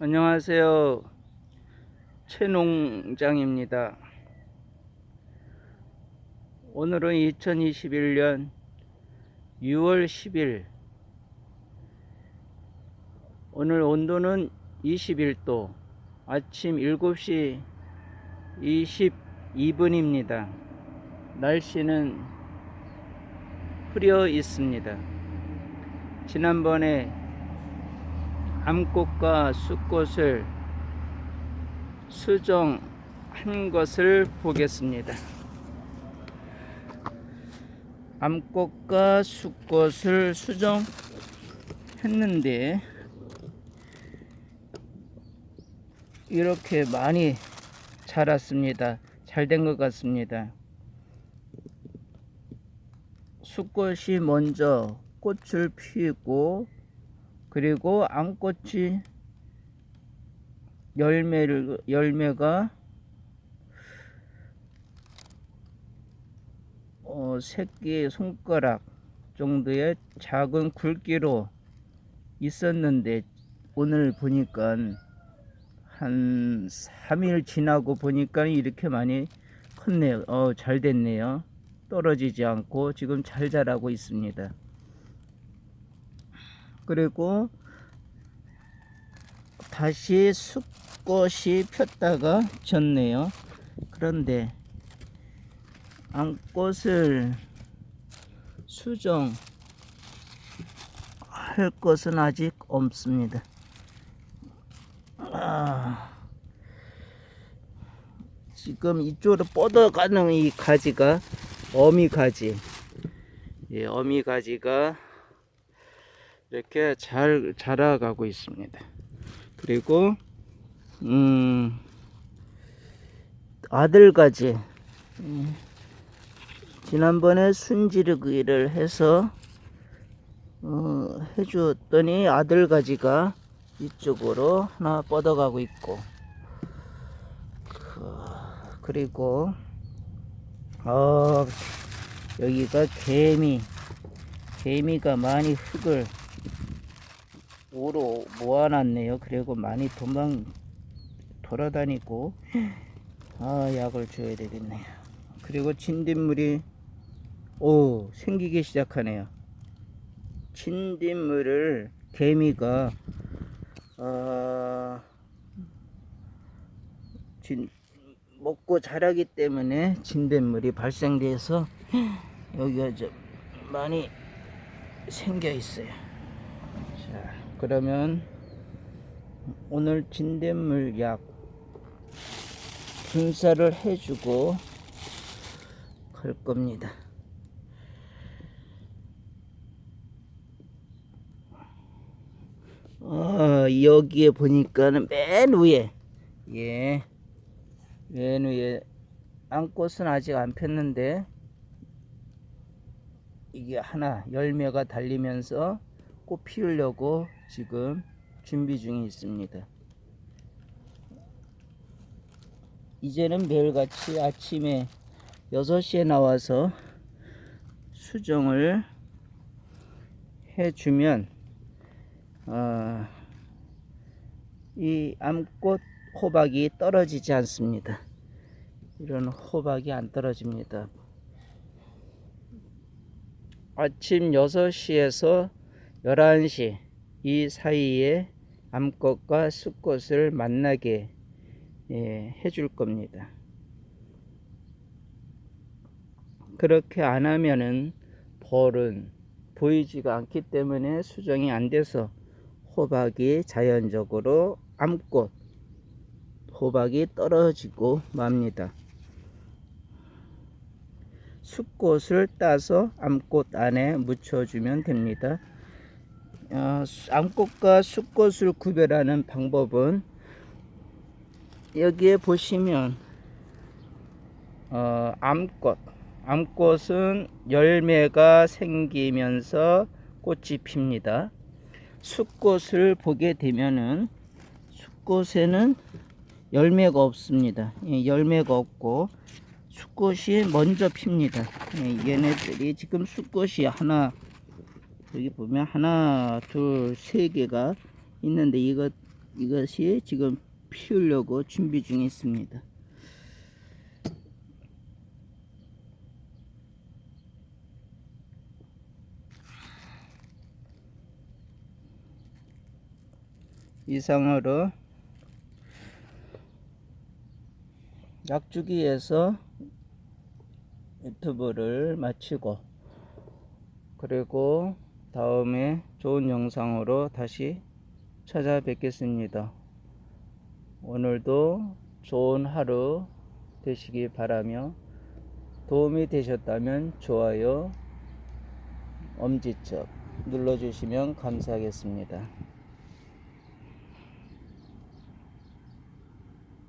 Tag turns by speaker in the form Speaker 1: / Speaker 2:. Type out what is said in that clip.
Speaker 1: 안녕하세요. 최농장입니다. 오늘은 2021년 6월 10일. 오늘 온도는 21도. 아침 7시 22분입니다. 날씨는 흐려 있습니다. 지난번에 암꽃과 숫꽃을 수정한 것을 보겠습니다. 암꽃과 숫꽃을 수정했는데 이렇게 많이 자랐습니다. 잘 된 것 같습니다. 숫꽃이 먼저 꽃을 피우고 그리고 암꽃이 열매를 열매가 어, 새끼 손가락 정도의 작은 굵기로 있었는데 오늘 보니까 한 3일 지나고 보니까 이렇게 많이 컸네요. 어, 잘 됐네요. 떨어지지 않고 지금 잘 자라고 있습니다. 그리고 다시 숫꽃이 폈다가 졌네요. 그런데 암꽃을 수정 할 것은 아직 없습니다. 아, 지금 이쪽으로 뻗어가는 이 가지가 어미 가지. 예, 어미 가지가 이렇게 잘 자라가고 있습니다. 그리고 음, 아들가지 음, 지난번에 순지르기를 해서 어, 해주었더니 아들가지가 이쪽으로 하나 뻗어가고 있고 그, 그리고 어, 여기가 개미 개미가 많이 흙을 우로 모아놨네요. 그리고 많이 도망 돌아다니고 아 약을 줘야 되겠네요. 그리고 진딧물이 오 생기기 시작하네요. 진딧물을 개미가 아, 진, 먹고 자라기 때문에 진딧물이 발생돼서 여기가 좀 많이 생겨 있어요. 자, 그러면 오늘 진딧물 약 분사를 해주고 갈 겁니다. 어, 여기에 보니까는 맨 위에 예, 맨 위에 암꽃은 아직 안 폈는데 이게 하나 열매가 달리면서 꽃 피우려고 지금 준비 중에 있습니다. 이제는 매일같이 아침에 6시에 나와서 수정을 해주면 어, 이 암꽃 호박이 떨어지지 않습니다. 이런 호박이 안 떨어집니다. 아침 6시에서 11시 이 사이에 암꽃과 숫꽃을 만나게 예, 해줄 겁니다. 그렇게 안 하면은 벌은 보이지가 않기 때문에 수정이 안 돼서 호박이 자연적으로 암꽃 호박이 떨어지고 맙니다. 숫꽃을 따서 암꽃 안에 묻혀주면 됩니다. 어, 암꽃과 숫꽃을 구별하는 방법은 여기에 보시면 어, 암꽃 암꽃은 열매가 생기면서 꽃이 핍니다. 숫꽃을 보게 되면은 숫꽃에는 열매가 없습니다. 예, 열매가 없고 숫꽃이 먼저 핍니다. 예, 얘네들이 지금 숫꽃이 하나 여기 보면 하나 둘 세 개가 있는데 이것 이것이 지금 피우려고 준비 중에 있습니다. 이상으로 약주기에서 유튜브를 마치고 그리고 다음에 좋은 영상으로 다시 찾아뵙겠습니다. 오늘도 좋은 하루 되시기 바라며 도움이 되셨다면 좋아요, 엄지척 눌러주시면 감사하겠습니다.